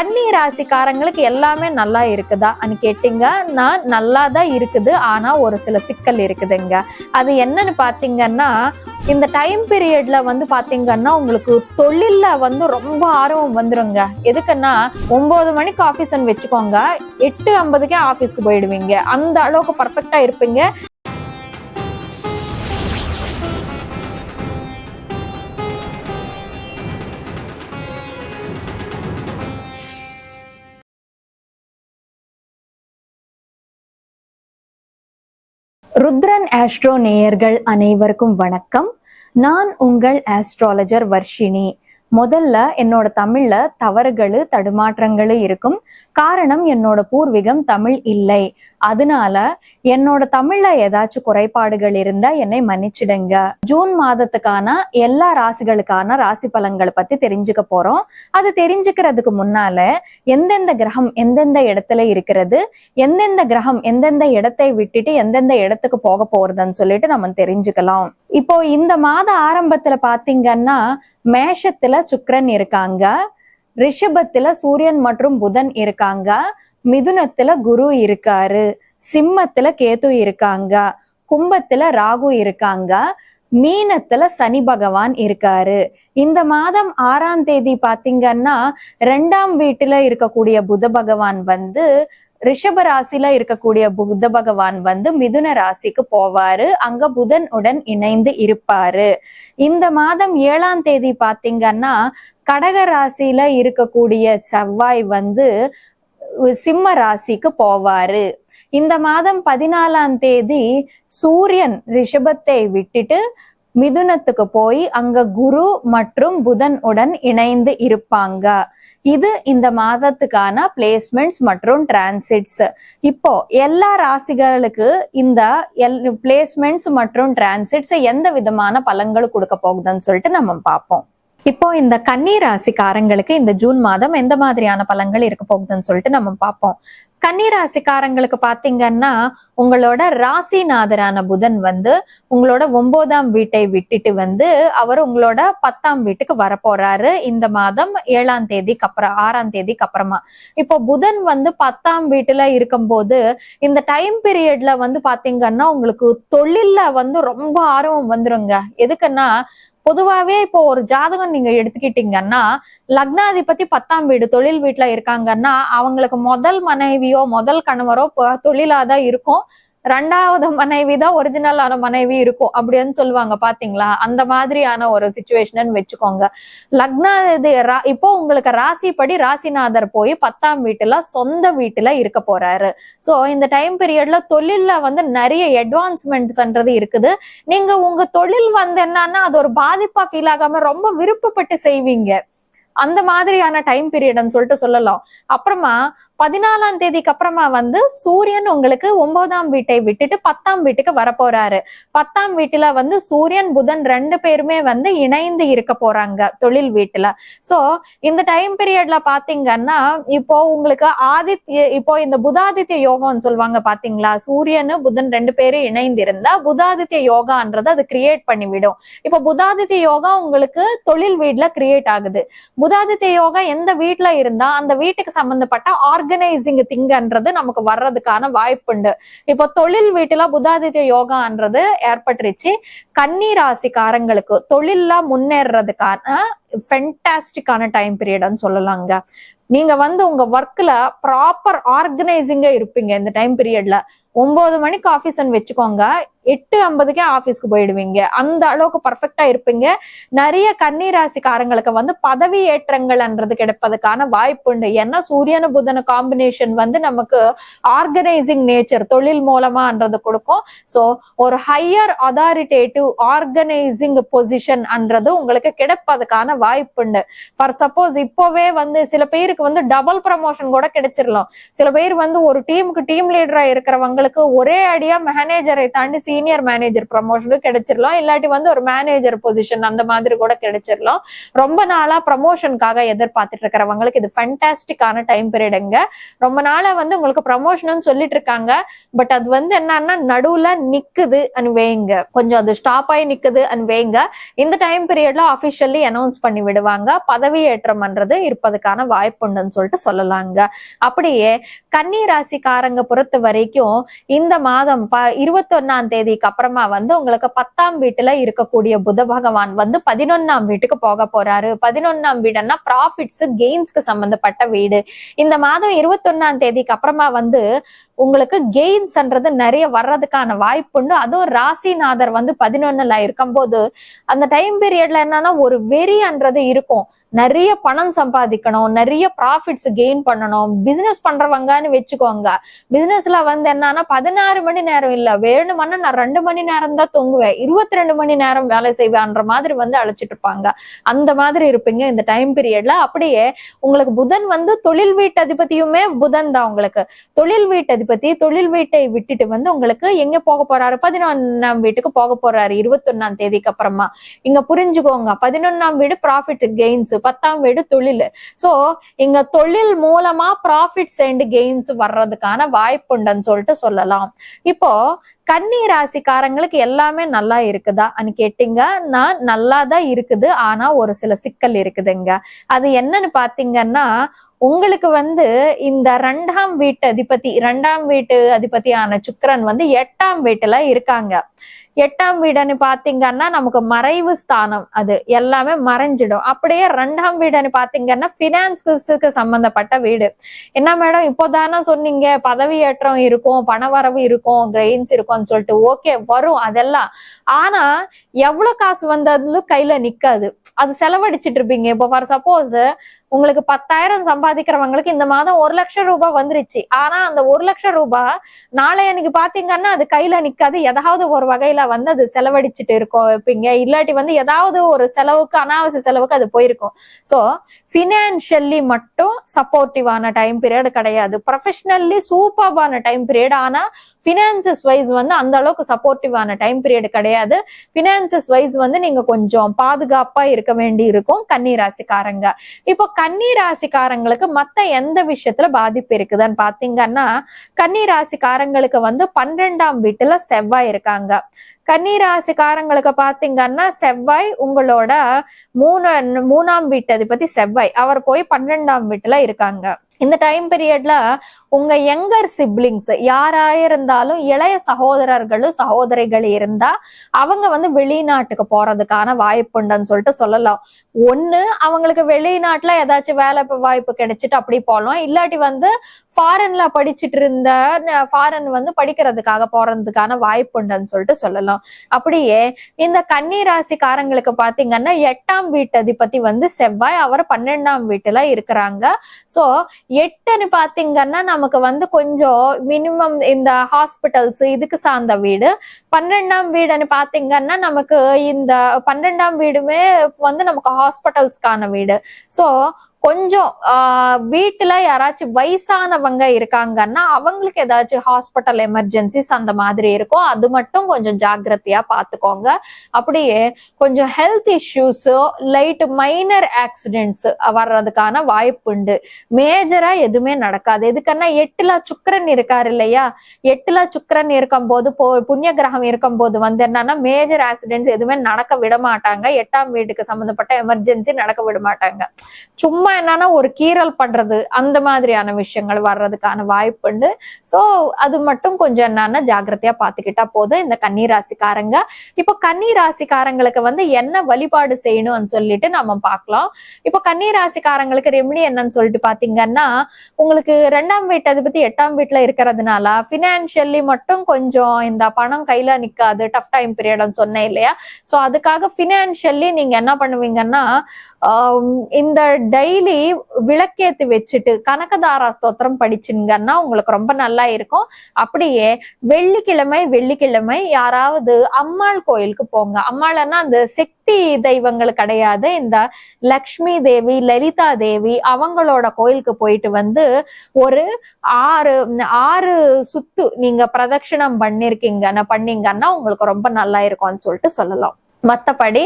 கன்னி ராசிக்காரங்களுக்கு எல்லாமே நல்லா இருக்குதா நான் நல்லா தான் இருக்குது ஆனால் ஒரு சில சிக்கல் இருக்குதுங்க. அது என்னன்னு பார்த்தீங்கன்னா இந்த டைம் பீரியட்ல வந்து பார்த்தீங்கன்னா உங்களுக்கு தொழிலில் வந்து ரொம்ப ஆர்வம் வந்துருங்க. எதுக்குன்னா ஒம்பது மணிக்கு ஆஃபீஸ்ன்னு வச்சுக்கோங்க. எட்டு ஐம்பதுக்கே ஆஃபீஸ்க்கு போயிடுவீங்க. அந்த அளவுக்கு பர்ஃபெக்டாக இருப்பீங்க. ருத்ரன் ஆஸ்ட்ரோ நேயர்கள் அனைவருக்கும் வணக்கம். நான் உங்கள் ஆஸ்ட்ராலஜர் வர்ஷினி. முதல்ல என்னோட தமிழ்ல தவறுகள் தடுமாற்றங்கள் இருக்கும். காரணம் என்னோட பூர்வீகம் தமிழ் இல்லை. அதனால என்னோட தமிழ்ல ஏதாச்சும் குறைபாடுகள் இருந்தா என்னை மன்னிச்சிடுங்க. ஜூன் மாதத்துக்கான எல்லா ராசிகளுக்கான ராசி பலன்களை பத்தி தெரிஞ்சுக்க போறோம். அது தெரிஞ்சுக்கிறதுக்கு முன்னால எந்தெந்த கிரகம் எந்தெந்த இடத்துல இருக்கிறது எந்தெந்த கிரகம் எந்தெந்த இடத்தை விட்டுட்டு எந்தெந்த இடத்துக்கு போக போறதுன்னு சொல்லிட்டு நம்ம தெரிஞ்சுக்கலாம். இப்போ இந்த மாத ஆரம்பத்துல பாத்தீங்கன்னா மேஷத்துல சுக்கரன் இருக்காங்க ரிஷபத்துல சூரியன் மற்றும் புதன் இருக்காங்க மிதுனத்துல குரு இருக்காரு சிம்மத்துல கேது இருக்காங்க கும்பத்துல ராகு இருக்காங்க மீனத்துல சனி பகவான் இருக்காரு. இந்த மாதம் ஆறாம் தேதி பாத்தீங்கன்னா ரெண்டாம் வீட்டுல இருக்கக்கூடிய புத பகவான் வந்து ரிஷப ராசில இருக்கக்கூடிய புத்த பகவான் வந்து மிதுன ராசிக்கு போவாரு. அங்க புதன் உடன் இணைந்து இருப்பாரு. இந்த மாதம் ஏழாம் தேதி பாத்தீங்கன்னா கடக ராசியில இருக்கக்கூடிய செவ்வாய் வந்து சிம்ம ராசிக்கு போவாரு. இந்த மாதம் பதினாலாம் தேதி சூரியன் ரிஷபத்தை விட்டுட்டு மிதுனத்துக்கு போய் அங்க குரு மற்றும் புதன் உடன் இணைந்து இருப்பாங்க. இது இந்த மாதத்துக்கான பிளேஸ்மெண்ட்ஸ் மற்றும் டிரான்சிட்ஸ் இப்போ எல்லா ராசிகளுக்கு இந்த எல் பிளேஸ்மெண்ட்ஸ் மற்றும் டிரான்சிட்ஸ் எந்த விதமான பலன்கள் கொடுக்க போகுதுன்னு சொல்லிட்டு நம்ம பார்ப்போம். இப்போ இந்த கன்னி ராசிக்காரங்களுக்கு இந்த ஜூன் மாதம் எந்த மாதிரியான பலன்கள் இருக்க போகுதுன்னு சொல்லிட்டு நம்ம பார்ப்போம். கன்னிராசிக்காரங்களுக்கு பாத்தீங்கன்னா உங்களோட ராசிநாதரான புதன் வந்து உங்களோட ஒன்பதாம் வீட்டை விட்டுட்டு வந்து அவர் உங்களோட பத்தாம் வீட்டுக்கு வரப்போறாரு. இந்த மாதம் ஏழாம் தேதிக்கு அப்புறம் ஆறாம் தேதிக்கு அப்புறமா. இப்போ புதன் வந்து பத்தாம் வீட்டுல இருக்கும்போது இந்த டைம் பீரியட்ல வந்து பாத்தீங்கன்னா உங்களுக்கு தொழில்ல வந்து ரொம்ப ஆர்வம் வந்துருங்க. எதுக்குன்னா பொதுவாவே இப்போ ஒரு ஜாதகம் நீங்க எடுத்துக்கிட்டீங்கன்னா லக்னாதிபதி பத்தாம் வீடு தொழில் வீட்டுல இருக்காங்கன்னா அவங்களுக்கு முதல் மனைவியோ முதல் கணவரோ தொழிலாதான் இருக்கும். ரெண்டாவது மனைவி தான் ஒரிஜினலான மனைவி இருக்கும் அப்படின்னு சொல்லுவாங்க பாத்தீங்களா? அந்த மாதிரியான ஒரு சுச்சுவேஷன் வச்சுக்கோங்க. லக்னா இது இப்போ உங்களுக்கு ராசி படி ராசிநாதர் போய் பத்தாம் வீட்டுல சொந்த வீட்டுல இருக்க போறாரு. சோ இந்த டைம் பீரியட்ல தொழில்ல வந்து நிறைய அட்வான்ஸ்மெண்ட்ஸ்ன்றது இருக்குது. நீங்க உங்க தொழில் வந்து என்னன்னா அது ஒரு பாதிப்பா ஃபீல் ஆகாம ரொம்ப விருப்பப்பட்டு செய்வீங்க. அந்த மாதிரியான டைம் பீரியட்னு சொல்லிட்டு சொல்லலாம். அப்புறமா பதினாலாம் தேதிக்கு அப்புறமா வந்து சூரியன் உங்களுக்கு ஒன்பதாம் வீட்டை விட்டுட்டு பத்தாம் வீட்டுக்கு வரப்போறாரு. பத்தாம் வீட்டுல வந்து சூரியன் புதன் ரெண்டு பேருமே வந்து இணைந்து இருக்க போறாங்க தொழில் வீட்டுல. சோ இந்த டைம் பீரியட்ல பாத்தீங்கன்னா இப்போ உங்களுக்கு ஆதித்ய இப்போ இந்த புதாதித்ய யோகம்னு சொல்லுவாங்க பாத்தீங்களா? சூரியனு புதன் ரெண்டு பேரும் இணைந்து இருந்தா புதாதித்ய யோகான்றது அது கிரியேட் பண்ணிவிடும். இப்போ புதாதித்ய யோகா உங்களுக்கு தொழில் வீடுல கிரியேட் ஆகுது. உதாதித்த யோகா எந்த வீட்டுல இருந்தா அந்த வீட்டுக்கு சம்பந்தப்பட்ட ஆர்கனைசிங் திங்கன்றது நமக்கு வர்றதுக்கான வாய்ப்புண்டு. இப்போ தொழில் வீட்டுல புதாதித்ய யோகான்றது ஏற்பட்டுருச்சு. கன்னி ராசிக்காரங்களுக்கு தொழில்ல முன்னேறதுக்கான ஃபென்டாஸ்டிக்கான டைம் பீரியட்னு சொல்லலாங்க. நீங்க வந்து உங்க ஒர்க்ல ப்ராப்பர் ஆர்கனைசிங்கா இருப்பீங்க இந்த டைம் பீரியட்ல ஒன்பது மணிக்கு ஆபீஸ்ன்னு வச்சுக்கோங்க. எட்டு ஐம்பதுக்கே ஆஃபீஸ்க்கு போயிடுவீங்க. அந்த அளவுக்கு பர்ஃபெக்டா இருப்பீங்க. நிறைய கன்னிராசிக்காரங்களுக்கு வந்து பதவி ஏற்றங்கள்ன்றது கிடைப்பதுக்கான வாய்ப்பு உண்டு. ஏன்னா சூரியன புதன காம்பினேஷன் வந்து நமக்கு ஆர்கனைசிங் நேச்சர் தொழில் மூலமான்றது கொடுக்கும். ஸோ ஒரு ஹையர் அதாரிட்டேட்டிவ் ஆர்கனைசிங் பொசிஷன் அன்றது உங்களுக்கு கிடைப்பதுக்கான வாய்ப்பு உண்டு. ஃபார் சப்போஸ் இப்போவே வந்து சில பேருக்கு வந்து டபுள் ப்ரமோஷன் கூட கிடைச்சிடலாம் சில பேர் வந்து ஒரு டீமுக்கு டீம் லீடரா இருக்கிறவங்க அவங்களுக்கு ஒரே அடியா மேனேஜரை தாண்டி சீனியர் மேனேஜர் ப்ரமோஷனும் கிடைச்சிடலாம் இல்லாட்டி வந்து ஒரு மேனேஜர் பொசிஷன் அந்த மாதிரி கூட கிடைச்சிடலாம் ரொம்ப நாளா ப்ரமோஷனுக்காக எதிர்பார்த்துட்டு இருக்கிறவங்களுக்கு இது ஃபண்டாஸ்டிக்கான டைம் பீரியடுங்க ரொம்ப நாளா வந்து உங்களுக்கு ப்ரமோஷன் சொல்லிட்டு இருக்காங்க பட் அது வந்து என்னன்னா நடுவுல நிக்குது அண்ட் வேங்க கொஞ்சம் அது ஸ்டாப் ஆகி நிக்குது அண்ட் வேங்க இந்த டைம் பீரியட்ல அபிஷியலி அனௌன்ஸ் பண்ணி விடுவாங்க. பதவி ஏற்றம் பண்றது இருப்பதுக்கான வாய்ப்புண்டுன்னு சொல்லிட்டு சொல்லலாங்க. அப்படியே கன்னி ராசிக்காரங்க பொறுத்த வரைக்கும் இந்த மாதம் ப இருபத்தொன்னாம் தேதிக்கு அப்புறமா வந்து உங்களுக்கு பத்தாம் வீட்டுல இருக்கக்கூடிய புத பகவான் வந்து பதினொன்னாம் வீட்டுக்கு போக போறாரு. பதினொன்னாம் வீடுன்னா ப்ராஃபிட்ஸ் கெயின்ஸ்க்கு சம்பந்தப்பட்ட வீடு. இந்த மாதம் இருபத்தொன்னாம் தேதிக்கு அப்புறமா வந்து உங்களுக்கு கெயின்ஸ்ன்றது நிறைய வர்றதுக்கான வாய்ப்புண்டு அதுவும் ராசிநாதர் வந்து பதினொன்னுல இருக்கும்போது அந்த டைம் பீரியட்ல என்னன்னா ஒரு வெறின்றது இருக்கும். நிறைய பணம் சம்பாதிக்கணும் நிறைய ப்ராஃபிட்ஸ் கெயின் பண்ணணும். பிசினஸ் பண்றவங்கன்னு வச்சுக்கோங்க. பிசினஸ்ல வந்து என்னன்னா பதினாறு மணி நேரம் இல்ல வேணுமானா நான் ரெண்டு மணி நேரம் தான் தூங்குவேன். இருபத்தி ரெண்டு மணி நேரம் வேலை செய்வேன்ற மாதிரி வந்து அழைச்சிட்டு இருப்பாங்க. அந்த மாதிரி இருப்பீங்க இந்த டைம் பீரியட்ல அப்படியே உங்களுக்கு புதன் வந்து தொழில் வீட்டு அதிபதியுமே புதன் தான் உங்களுக்கு. தொழில் வீட்டு அதிபதி தொழில் வீட்டை விட்டுட்டு வந்து உங்களுக்கு எங்க போக போறாரு? பதினொன்னாம் வீட்டுக்கு போக போறாரு இருபத்தொன்னாம் தேதிக்கு அப்புறமா. இங்க புரிஞ்சுக்கோங்க. பதினொன்னாம் வீடு ப்ராஃபிட் கெயின்ஸ் பத்தாம் வீடு தொழில். சோ இங்க தொழில் மூலமா ப்ராஃபிட்ஸ் அண்ட் கெயின்ஸ் வர்றதுக்கான வாய்ப்புண்டுன்னு சொல்லிட்டு சொல்லலாம். இப்போ கன்னி ராசிக்காரங்களுக்கு எல்லாமே நல்லா இருக்குதான்னு கேட்டீங்க. நான் நல்லா தான் இருக்குது. ஆனா ஒரு சில சிக்கல் இருக்குதுங்க. அது என்னன்னு பாத்தீங்கன்னா உங்களுக்கு வந்து இந்த ரெண்டாம் வீட்டு அதிபதி ரெண்டாம் வீட்டு அதிபதியான சுக்கரன் வந்து எட்டாம் வீட்டுல இருக்காங்க. எட்டாம் வீடுன்னு பாத்தீங்கன்னா நமக்கு மறைவு ஸ்தானம் அது எல்லாமே மறைஞ்சிடும். அப்படியே ரெண்டாம் வீடுன்னு பாத்தீங்கன்னா பினான்ஸுக்கு சம்பந்தப்பட்ட வீடு. என்ன மேடம் இப்போதானே சொன்னீங்க பதவி ஏற்றம் இருக்கும் பணவரவு இருக்கும் கிரெயின்ஸ் இருக்கும்னு சொல்லிட்டு. ஓகே வரும் அதெல்லாம். ஆனா எவ்வளவு காசு வந்ததுலும் கையில நிக்காது. அது செலவழிச்சிட்டு இருப்பீங்க. இப்போ ஃபார் சப்போஸ் உங்களுக்கு பத்தாயிரம் சம்பாதிக்கிறவங்களுக்கு இந்த மாதம் ஒரு லட்சம் ரூபாய் வந்துருச்சு. ஆனா அந்த ஒரு லட்சம் ரூபாய் நாளை அன்னைக்கு பாத்தீங்கன்னா அது கையில நிக்காது. ஏதாவது ஒரு வகையில வந்து அது செலவழிச்சுட்டு இருக்கும். வைப்பீங்க இல்லாட்டி வந்து ஏதாவது ஒரு செலவுக்கு அனாவசிய செலவுக்கு அது போயிருக்கும். சோ ஃபினான்ஷியல்லி மட்டும் சப்போர்ட்டிவான டைம் பீரியட் கிடையாது. ப்ரொஃபஷனல்லி சூப்பர்பான டைம் பீரியட் ஆனா பினான்சஸ் வைஸ் வந்து அந்த அளவுக்கு சப்போர்ட்டிவான டைம் பீரியட் கிடையாது. பினான்சஸ் வைஸ் வந்து நீங்க கொஞ்சம் பாதுகாப்பா இருக்க வேண்டி இருக்கும் கன்னி ராசிக்காரங்க இப்போ கன்னி ராசிக்காரங்களுக்கு மத்த எந்த விஷயத்துல பாதிப்பு இருக்குதுன்னு பாத்தீங்கன்னா கன்னி ராசிக்காரங்களுக்கு வந்து பன்னிரெண்டாம் வீட்டுல செவ்வாய் இருக்காங்க. கன்னிராசிக்காரங்களுக்கு பாத்தீங்கன்னா செவ்வாய் உங்களோட மூணு மூணாம் வீட்டு அதிபதி செவ்வாய். அவர் போய் பன்னெண்டாம் வீட்டுல இருக்காங்க. இந்த டைம் பீரியட்ல உங்க யங்கர் சிப்ளிங்ஸ் யாராயிருந்தாலும் இளைய சகோதரர்களும் சகோதரிகள் இருந்தா அவங்க வந்து வெளிநாட்டுக்கு போறதுக்கான வாய்ப்புண்டுன்னு சொல்லிட்டு சொல்லலாம். ஒண்ணு அவங்களுக்கு வெளிநாட்டுல ஏதாச்சும் வேலை வாய்ப்பு கிடைச்சிட்டு அப்படி போகலாம் இல்லாட்டி வந்து ஃபாரின்ல படிச்சுட்டு இருந்த ஃபாரின் வந்து படிக்கிறதுக்காக போறதுக்கான வாய்ப்பு உண்டுன்னு சொல்லிட்டு சொல்லலாம். அப்படியே இந்த கன்னி ராசிக்காரங்களுக்கு பாத்தீங்கன்னா எட்டாம் வீட்டு அதிபதி வந்து செவ்வாய் அவர் பன்னெண்டாம் வீட்டுல இருக்கிறாங்க. சோ எட்டுன்னு பாத்தீங்கன்னா நமக்கு வந்து கொஞ்சம் மினிமம் இந்த ஹாஸ்பிட்டல்ஸ் இதுக்கு சார்ந்த வீடு. பன்னெண்டாம் வீடுன்னு பாத்தீங்கன்னா நமக்கு இந்த பன்னெண்டாம் வீடுமே வந்து நமக்கு ஹாஸ்பிட்டல்ஸ்க்கான வீடு. சோ கொஞ்சம் ஆஹ் வீட்டுல யாராச்சும் வயசானவங்க இருக்காங்கன்னா அவங்களுக்கு ஏதாச்சும் ஹாஸ்பிட்டல் எமர்ஜென்சிஸ் அந்த மாதிரி இருக்கும். அது மட்டும் கொஞ்சம் ஜாக்கிரதையா பாத்துக்கோங்க. அப்படியே கொஞ்சம் ஹெல்த் இஷ்யூஸோ லைட் மைனர் ஆக்சிடென்ட்ஸ் வர்றதுக்கான வாய்ப்புண்டு மேஜரா எதுவுமே நடக்காது. எதுக்கன்னா எட்டுல சுக்கரன் இருக்காரு இல்லையா? எட்டுல சுக்கரன் இருக்கும் போ புண்ணிய கிரகம் இருக்கும் போது வந்து என்னன்னா மேஜர் ஆக்சிடென்ட்ஸ் எதுவுமே நடக்க விட மாட்டாங்க எட்டாம் வீட்டுக்கு சம்பந்தப்பட்ட எமர்ஜென்சி நடக்க விட மாட்டாங்க சும்மா என்னன்னா ஒரு கீறல் பண்றது அந்த மாதிரியான விஷயங்கள் வர்றதுக்கான வாய்ப்புண்டு சோ அது மட்டும் கொஞ்சம் என்னன்னா ஜாக்கிரதையா பாத்துக்கிட்டா போதும். இந்த கன்னி ராசிக்காரங்க இப்போ கன்னி ராசிக்காரங்களுக்கு வந்து என்ன வழிபாடு செய்யணும்னு சொல்லிட்டு நம்ம பார்க்கலாம் இப்போ கன்னி ராசிக்காரங்களுக்கு ரெமிடி என்னன்னு சொல்லிட்டு பாத்தீங்கன்னா உங்களுக்கு ரெண்டாம் வீட்டு அதை பத்தி எட்டாம் வீட்டுல இருக்கிறதுனால பினான்சியல்லி மட்டும் கொஞ்சம் இந்த பணம் கையில நிக்காது. டஃப் டைம் பீரியட்னு சொன்னேன் இல்லையா? சோ அதுக்காக பினான்சியல்லி நீங்க என்ன பண்ணுவீங்கன்னா இந்த டெய்லி டெய்லி விளக்கேத்து வச்சுட்டு கனகதாரா ஸ்தோத்திரம் படிச்சுங்கன்னா உங்களுக்கு ரொம்ப நல்லா இருக்கும். அப்படியே வெள்ளிக்கிழமை வெள்ளிக்கிழமை யாராவது அம்மாள் கோயிலுக்கு போங்க. அம்மாள்னா அந்த சக்தி தெய்வங்கள் கிடையாது. இந்த லக்ஷ்மி தேவி லலிதா தேவி அவங்களோட கோயிலுக்கு போயிட்டு வந்து ஒரு ஆறு ஆறு சுத்து நீங்க பிரதட்சணம் பண்ணிருக்கீங்க பண்ணீங்கன்னா உங்களுக்கு ரொம்ப நல்லா இருக்கும்னு சொல்லிட்டு சொல்லலாம். மத்தபடி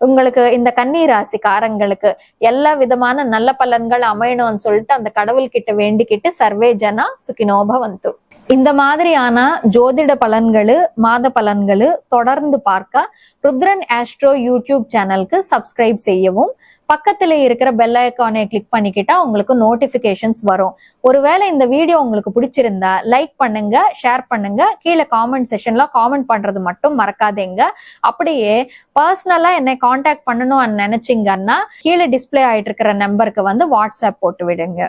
உங்களுக்கு இந்த கன்னி ராசிக்காரங்களுக்கு எல்லா விதமான நல்ல பலன்கள் அமையணும்னு சொல்லிட்டு அந்த கடவுள்கிட்ட வேண்டிக்கிட்டு சர்வே ஜனா சுகினோபவந்து இந்த மாதிரியான ஜோதிட பலன்களு மாத பலன்களு தொடர்ந்து பார்க்க ருத்ரன் ஆஸ்ட்ரோ யூடியூப் சேனலுக்கு சப்ஸ்கிரைப் செய்யவும் பக்கத்துல இருக்கிற பெல் ஐக்கானை கிளிக் பண்ணிக்கிட்டா உங்களுக்கு நோட்டிபிகேஷன்ஸ் வரும். ஒருவேளை இந்த வீடியோ உங்களுக்கு பிடிச்சிருந்தா லைக் பண்ணுங்க ஷேர் பண்ணுங்க கீழே காமெண்ட் செஷன்ல காமெண்ட் பண்றது மட்டும் மறக்காதீங்க. அப்படியே பர்சனலா என்னை காண்டாக்ட் பண்ணணும்னு நினைச்சீங்கன்னா கீழே டிஸ்ப்ளே ஆயிட்டு இருக்கிற நம்பருக்கு வந்து வாட்ஸ்அப் போட்டு விடுங்க.